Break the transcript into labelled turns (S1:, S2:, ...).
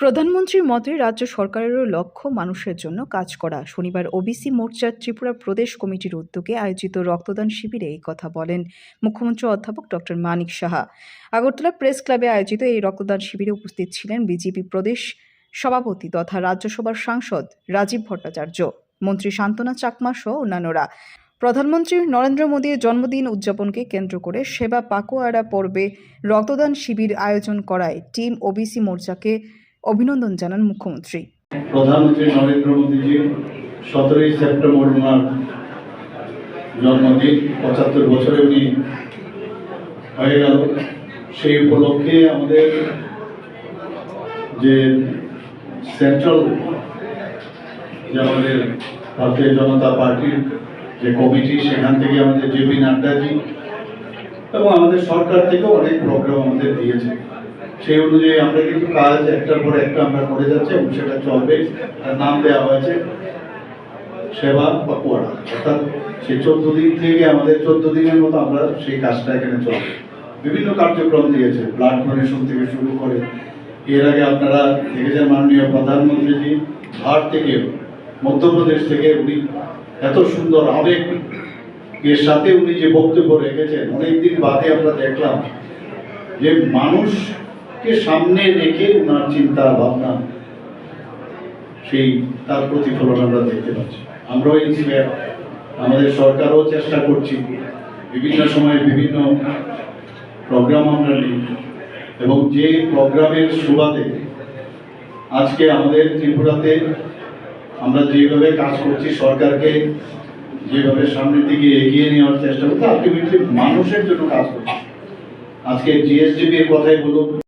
S1: প্রধানমন্ত্রীর মতে, রাজ্য সরকারেরও লক্ষ্য মানুষের জন্য কাজ করা। শনিবার ওবিসি মোর্চার ত্রিপুরা প্রদেশ কমিটির উদ্যোগে আয়োজিত রক্তদান শিবিরে এই কথা বলেন মুখ্যমন্ত্রী অধ্যাপক ডক্টর মানিক সাহা। আগরতলা প্রেস ক্লাবে আয়োজিত এই রক্তদান শিবিরে উপস্থিত ছিলেন বিজেপি প্রদেশ সভাপতি তথা রাজ্যসভার সাংসদ রাজীব ভট্টাচার্য, মন্ত্রী শান্তনা চাকমা সহ অন্যান্যরা। প্রধানমন্ত্রী নরেন্দ্র মোদীর জন্মদিন উদযাপনকে কেন্দ্র করে সেবা পাকুয়ারা পর্বে রক্তদান শিবির আয়োজন করায় টিম ওবিসি মোর্চাকে অভিনন্দন জানান মুখ্যমন্ত্রী।
S2: প্রধানমন্ত্রী নরেন্দ্র মোদীজির সতেরোই সেপ্টেম্বর ওনার জন্মদিন, পঁচাত্তর বছরে উনি হয়ে গেল। সেই উপলক্ষে আমাদের যে সেন্ট্রাল যে আমাদের ভারতীয় জনতা পার্টির যে কমিটি, সেখান থেকে আমাদের জেপি নাড্ডাজি এবং আমাদের সরকার থেকেও অনেক প্রোগ্রাম আমাদের দিয়েছে। সেই অনুযায়ী আমরা কিন্তু কাজ একটার পর একটা আমরা করে যাচ্ছি এবং সেটা চলবে। নাম দেওয়া হয়েছে সেবা পাকুয়াড়া অর্থাৎ সেই চোদ্দ দিন থেকে আমাদের চোদ্দ দিনের মতো আমরা সেই কাজটা এখানে চলবে। বিভিন্ন কার্যক্রম দিয়েছে ব্লাড ডোনেশন থেকে শুরু করে। এর আগে আপনারা দেখেছেন মাননীয় প্রধানমন্ত্রীজি, ভারত থেকে, মধ্যপ্রদেশ থেকে উনি এত সুন্দর আবেগ। এর সাথে উনি যে বক্তব্য রেখেছেন, অনেকদিন বাদে আমরা দেখলাম যে মানুষকে সামনে রেখে ওনার চিন্তা ভাবনা, সেই তার প্রতিফলন আমরা দেখতে পাচ্ছি। আমরাও ইন্সপায়ার আমাদের সরকারও চেষ্টা করছি, বিভিন্ন সময়ে বিভিন্ন প্রোগ্রাম আমরা নিই এবং যে প্রোগ্রামের সুবাদে আজকে আমাদের ত্রিপুরাতে আমরা যেভাবে কাজ করছি, সরকারকে যেভাবে সামনের দিকে এগিয়ে নেওয়ার চেষ্টা করছি আলটিমেটলি মানুষের জন্য কাজ করছি। আজকে জিএসডিপির কথাই বলুন